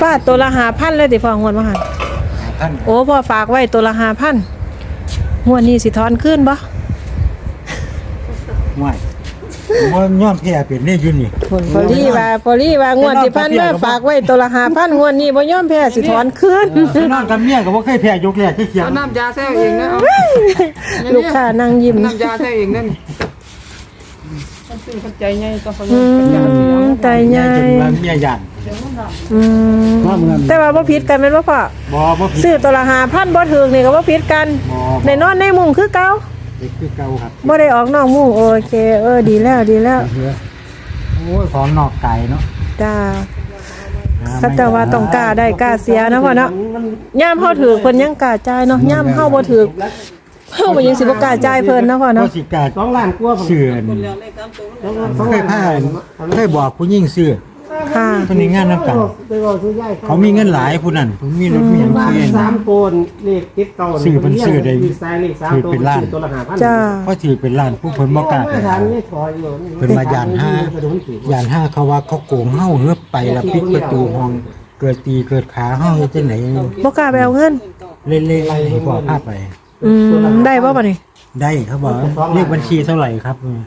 ฟาดตัวละ5,000เลยติพ่องวดมาหั่นท่านโอ้พ่อฝากไว้ตัวละ5,000งวดนี้สิถอนคืนบ่ไม่ว่าย้อนแพ้เป็นนี่อยู่นี่ผลพอลี่ว่าพอลี่ว่างวดที่พันมาฝากไว้ตัวละ5,000งวดนี้บ่ยอมแพ้สิถอนคืนไปนอนกับเมียก็บ่เคยแพ้ยกแรกที่เขียงเอาน้ำยาแท้เองนะเอาลูกค้านั่งยิ้มน้ำยาแท้เองนั่นมัน ซื้อคนใจใหญ่ก็เขาอืเป็นยาเสียมใจใหญ่จนว่าเมียย่านอืมแต่ว่าบ่ผิดกันแม่นบ่พ่อบ่บ่ผิดซื้อตัวละ5,000บ่ถึกนี่ก็บ่ผิดกันบ่ในนอนในมุ้งคือเก่าเด็กคือเก่าครับบ่ได้ออกนอกมุ้งโอเค เออดีแล้วดีแล้วโอ้ยของนอกไก่เนาะจ้าเขาแต่ว่าต้องกล้าได้กล้าเสียนะพ่อเนาะย่ามเฮาถือเพิ่นยังกล้าจ่ายเนาะย่ามเฮาบ่ถือ เฮาบ่ยังสิบ่กล้าจ่ายเพิ่นนะพ่อบ่เนาะสิกล้าสองล้านกว่าเสื่อนเคยพาเคยบอกผู้หญิงซื้อค่ะเพิ่นนี่งานนำกัน ไปบอกซื้อยายเขามีเงินหลายผู้นั้นผู้มีรถมีหยังบ้านซื้อสามโกนเลขติดเก่าซื้อเป็นซื้อได้เลขซ้ายเลขสามตัวซื้อเป็นล้านซื้อตัวละห้าพันจ้า เพราะถือเป็นล้านผู้เพิ่นบ่กล้าไปไม่ทัเอานไม่ถอยอยู่เพิ่นมาย่านห้าย่านห้าเขาว่าเขาโกงเฮาเฮือบไปแล้วปิดประตูห้อง เกิดตีเกิดขาเฮาเฮ็ดจังได๋บ่กล้าไปเอาเงินเล่นๆให้พ่อพาไป อืมได้บ่บัดนี้ได้เขาบอกเลขบัญชีเท่าไหร่ครับอืม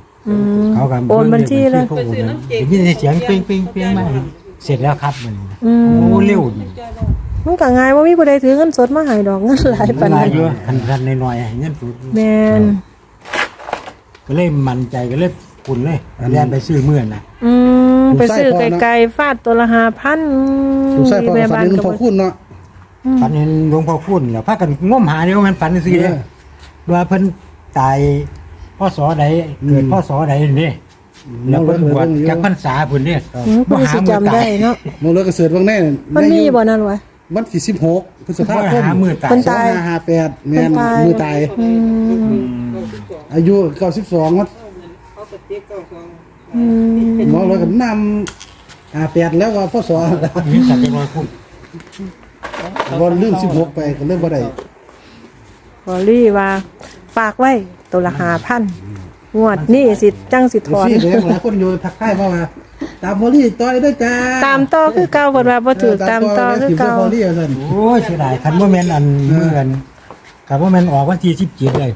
เขากันโอนบัญชีเลยเขาโอนนะได้ยินเสียงเป้งเป้งเป้งมาเสร็จแล้วครับมันอืมโอ้เร็วดีมันก็ง่ายบ่มีผู้ใดถือเงินสดมาให้ดอกเงินหลายปานเวลานั้นอยู่คันคันหน่อยๆให้เงินสุดแม่นก็เลยมั่นใจก็เลยปุ่นเลยแล่นไปซื้อเมื่อน่ะอืมไปซื้อไกลๆฟาดตัวละ5,000ลูกชายพ่อแม่ฝันบ้านเห็นหลวงก็พ่อบ่ คุณเนาะ ฝันเห็นหลวงพ่อคุณแล้วพากันง้มหาเดียวมันฝันซื่อๆเด้ว่าเพิ่นตายพ่อสอใดเกิดพ่อสอใดนี่แล้วเพิ่นบวชจักพรรษาเพิ่นเนี่ยอืมผู้ใดสิจำได้เนาะมองเลยกระเสือเบางแน่มันมีบ่นั่นวะวันที่สิบหกพฤษภาพ่อคมหามือตายเพิ่นสอตางยห้าห้าแปดแม่นเพิ่นตายมือตายอืมอายุเก้าสิบสองวัดอืมมองเลยกับนำห้าแปดแล้วก็พ่อสอมีสัตว์จังน้อยพู ดวันลืมสิบหกไปก็เริ่มบ่ได้บอลี่ว่าฝากไว้ตัวละ5,000งวดนี้สิจังสิถอนพี่เด็กหลายคนอยู่ทักทายมาว่าตามพอลี่ต่อยด้วยจ้าตามต่อคือเก่าเพิ่นว่าบ่ถูกตามต่อคือเก่าพอลี่สั่นโอ้ยเสียดายคันว่าแม่นอันเมื่อนคันว่าแม่นออกวันที่สิบเจ็ดเลย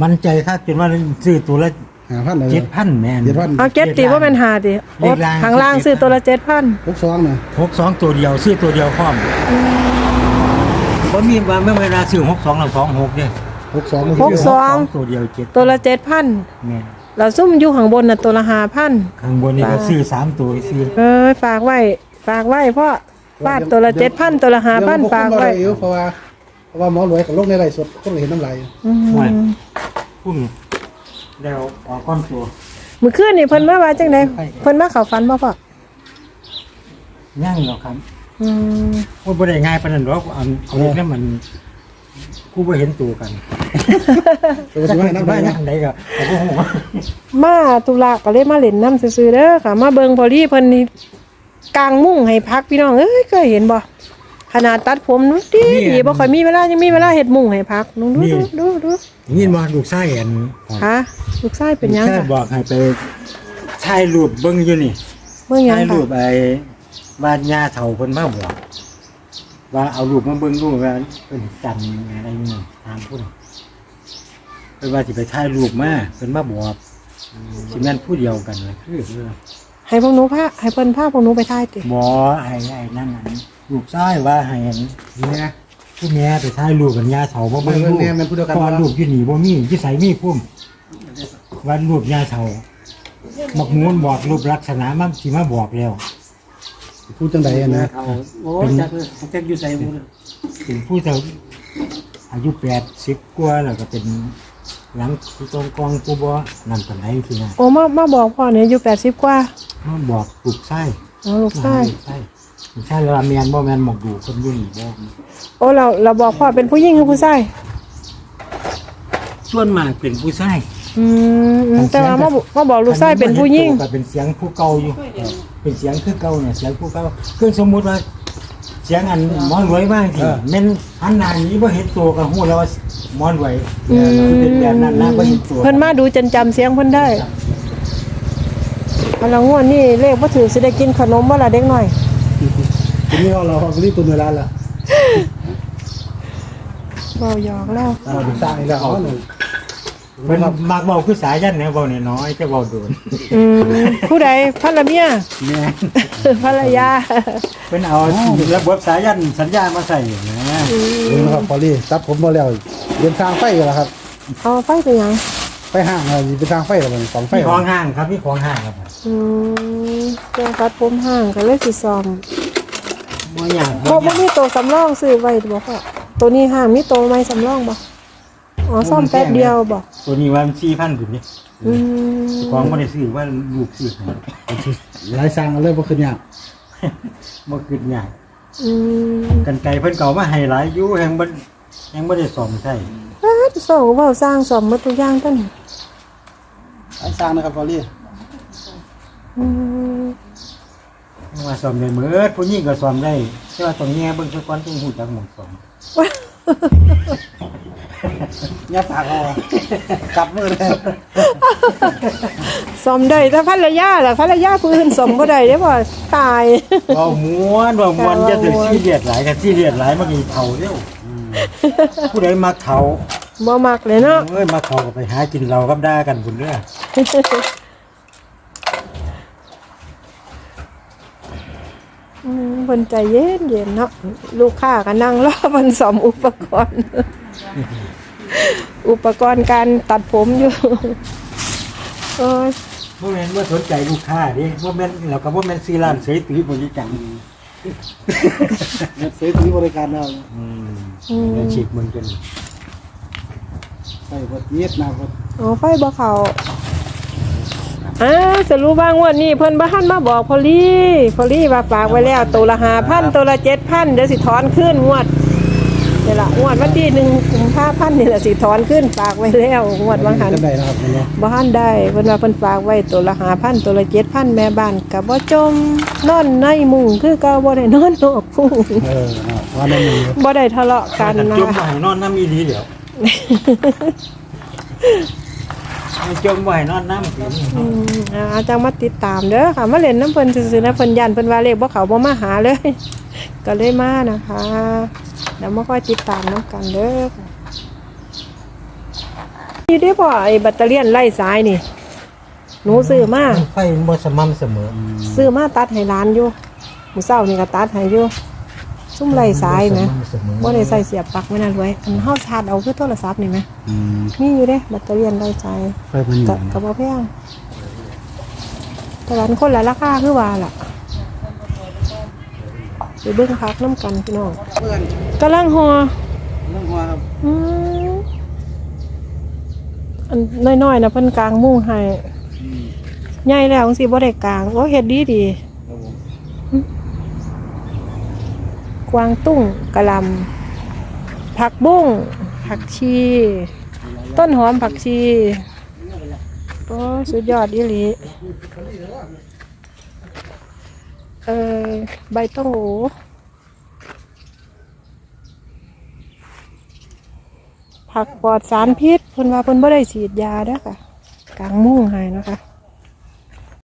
มันใจคักจนว่าซื้อตัวละห้าพันเลยเจ็ดพันแม่นเจ็ดพันเอาเจ็ดตีว่าแม่นหาติโอ๊ตข้างล่างซื้อตัวละ7,000หกสองนะหกสองตัวเดียวซื้อตัวเดียวพร้อม บ่มีว่าเมื่อเวลาซื้อหกสองหรือสองหกเนี่ยหกสองหกสองตัวเดียวเจ็ดตัวละ7,000แม่นแล้วซุ่มอยู่ข้างบนน่ะตัวละ5,000ข้างบนนี่ก็ซื้อสามตัวซื้อเอ้ยฝากไว้ ฝากไว้พ่อฟาดตัวละ7,000ตัวละ5,000ฝากไว้เดี๋ยวเพราะว่าเพราะว่าหมอรวยกับโรคในไรสดคนเห็นน้ำลายอืมห่วยพุ่มแล้วออกก้อนตัวมื้อคืนนี่เพิ่นมาว่าจังได๋เพิ่นมาเข้าฝันบ่พ่อย่างหรอกครับ อืมว่าบ่ได้ง่ายปานนั้นหรอกเอาเอาเรื่องมันกูบ่เห็นตัวกันตัวสิว่าน้ำบ้าลายนนะอันใดก็ก็บ่ฮู้ว่ามาตุลาก็เลยมาเล่นน้ำซื่อๆเด้อค่ะ มาเบิงพอลี่เพิ่นนี่กางมุ้งให้พักพี่น้องเอ้ยเคยเห็นบ่ขนาดตัดผมนู้ดีดีบ่ค่อยมีเวลายังมีเวลาเฮ็ดมุ้งให้พักน้องดูดูดูดูยินบ่ลูกชายอันฮะลูกชายเป็นหยังลูกชายค่ะบอกให้ไปถ่ายรูปเบิ่งอยู่นี่เบิ่งหยังถ่ายรูค่ะปไอ้ บ้านย่าเฒ่าเพิ่นมาบอกว่าเอารูปมาเบิ่งดูว่าเพิ่นจันอะไรนี่ตามพุ่นเพิ่นว่าสิไปถ่ายรูปมาเพิ่นมาบอกสิแม่นผู้เดียวกันเลยคือคือให้พวกหนูพาให้เพิ่นพาพวกหนูไปถ่ายติหมอไอ้ไอ้นั่นน่ะลูกชายว่าให้อันเนี่ยผู้แม่ไปถ่ายรูปกันยาเฒ่าบ่เบิ่งรูปแม่แม่ผู้เดียวกันพอรูปอยู่นี่บ่มีที่ใส่มีพุ่มว่ารูปยาเฒ่ามักมูนบอกรูปลักษณะมันสิมาบอกแล้ว พูดจังใดอะนะโอ้จักจักอยู่ใส่บุญเป็นผู้เฒ่าอายุ80กว่าแล้วก็เป็นหลังที่ตรงกองผู้บ่นำปานไหนที่น่ะโอ้มามาบอกพ่อเนี่ยอายุ80กว่ามาบอกลูกชายอ๋อลูกชายลูกชายลูกชายแล้วว่าแม่นบ่แม่นหมกดูคนอยู่นี่บ่โอ้เราเราบอกพ่อเป็นผู้หญิงหรือผู้ชายส่วนมากเป็นผู้ชายอืมอืมแต่ว่ามาบอกมาบอกลูกชายเป็นผู้หญิงก็เป็นเสียงผู้เก่าอยู่ เป็นเสียงคือเก่าเนี่ยเสียงผู้เก่าคือสมมุติว่า เสียงอันหมอนรวยมากทีแม่นอันหนานี้บ่เห็นตัวก็ฮู้แล้วว่าหมอนรวยเป็นแบบนั้นนะบ่เห็นตัวเพิ่นมาดูจนจำเสียงเพิ่นได้เอาละงวดนี่เลขบ่ถือสิได้กินขนมบ่ล่ะเด็กน้อยทีนี้เราเรารีบตัวเนื้อร้านละเบาหยอกแล้วเราถึงสร้างอีกแล้วอ๋อ หนึ่งเพิ่นมักเว้าคือสายันเนี่ยเว้าน้อยๆจะเว้าโดนอืมผู้ใดภรรเมียแม่ภรรยาเพิ่นเอาระบบสายันสัญญามาใส่นะเออนะครับพอลี่ตัดผมมาแล้วเดินทางไฟกันแล้วครับเอาไฟไปหยังไปห้างอะไรเป็นทางไฟแล้วมันสองไฟมีของห้างครับมีของห้างครับอืมแกตัดผมห่างกันเลยสิซ่อมบ่อยากบ่บ่มีตัวสำรองซื้อไว้บ่ค่ะตัวนี้ห่างมีตัวไม้สำรองบ่อ๋อซ่อมแป๊บเดียวบ่ ตัวนี้ว่ามัน4,000พุ่นนี่อืมของบ่ได้ซื้อว่าลูกซื้อให้หลายสร้างกันเลยบ่ขึ้นยากบ่คิดยากอืมกันไกลเพิ่นเก่ามาให้หลายอยู่แฮงบ่แฮงบ่ได้ซ่อมใช้อ้าส่งเว้าสร้างซ่อมหมดทุกอย่างตัวนี้หลายสร้างนะครับพอลี่อืมว่าซ่อมได้หมดผู้หญิงก็ซ่อมได้แต่ว่าต้องแง่เบิ่งซะก่อนจึงฮู้จักหม่องซ่อม ยับปากเอากลับมือเลยซ่อมได้แต่ภรรยาล่ะภรรยาผู้อื่นซ่อมบ่ได้เด้บ่ตายเว้าม่วนเว้าม่วนจะถึงซีเรียสหลายกันซีเรียสหลายมันก็สิเฒ่าเร็วผู้ใดมักเฒ่าบ่มักเลยเนาะเอ้ยมักเฒ่าก็ไปหากินเหล้ากับด่ากันพุ่นเด้อ อืมเพิ่นใจเย็นเย็นเนาะลูกค้าก็นั่งรอเพิ่นซ่อมอุปกรณ์ อุปกรณ์การตัดผมอยู่โอ้ยบ่แม่นว่าสนใจลูกค้าเด้บ่แม่นแล้วก็บ่แม่นซื้อร้านเสยตื้อบ่จังซื้อที่บริการเราอืมอืมแล้วฉีกมันจนใส่บดเย็ดนาบดอ๋อไฟบ่เข้า อ่าสรุปว่างวดนี้เพิ่นบ่ทันมาบอกพอลี่พอลี่ว่าฝากไว้แล้วตัวละ5,000ตัวละ7,000เดี๋ยวสิถอนขึ้นงวดนี่ล่ะงวดวันที่1กุมภาพันธ์นี่ล่ะสิถอนขึ้นฝากไว้แล้วงวดวังหันกันได้นะครับเนาะบ่ทันได้เพิ่นว่าเพิ่นฝากไว้ตัวละ5,000ตัวละ7,000แม่บ้านก็บ่จมนอนในมุ้งคือเก่าบ่ได้นอนนอกมุ้งเออเอาว่าได้มือบ่ได้ทะเลาะกันมันะจมบ่ให้นอนน้ำอีหลีเดี๋ยวมัน จมบ่ให้นอนน้ำสิอืมอ่าอาจารย์มาติดตามเด้อค่ะมาเล่นน้ำเพิ่นซื่อๆนะเพิ่นยันเพิ่นว่าเลขบ่เขาบ่มาหาเลย ก็เลยมานะคะเดี๋ยวมาค่อยติดตามน้ำกันเด้อค่ะนี่ได้บ่ไอ้แบตเตอรี่ยนไล่สายนี่หนูซื้อมา ไฟมันบ่สม่ำเสมอซื้อมาตัดให้ร้านอยู่มื้อเช้านี่ก็ตัดให้อยู่ ซุ่มไล่สายแหมบ่ได้ใส่เสียบปลั๊กไว้นั่นไว้อันเฮาชาร์จเอาคือโทรศัพท์นี่แหมอืมมีอยู่เด้แบตเตอรี่ยนไล่สายไฟมันอยู่กะกะบ่แพงแต่วันคนละราคาคือว่าล่ะไปเบิ่งพักน้ำกันพี่น้องเพื่อนกำลังหอเรื่องว่าครับอืมอันน้อยๆนะเพิ่นกลางมุ้งให้ใหญ่แล้วจังซี่บ่ได้กลางโอ้เฮ็ดดีดี กวางตุ้งกะหล่ำผักบุ้งผักชี ต้นหอมผักชีโอ้สุดยอดอีหลีเออใบต้องโอผักปลอดสารพิษเพิ่นว่าเพิ่นบ่ได้ฉีดยาเด้อค่ะ กลางมุ้งให้นะคะ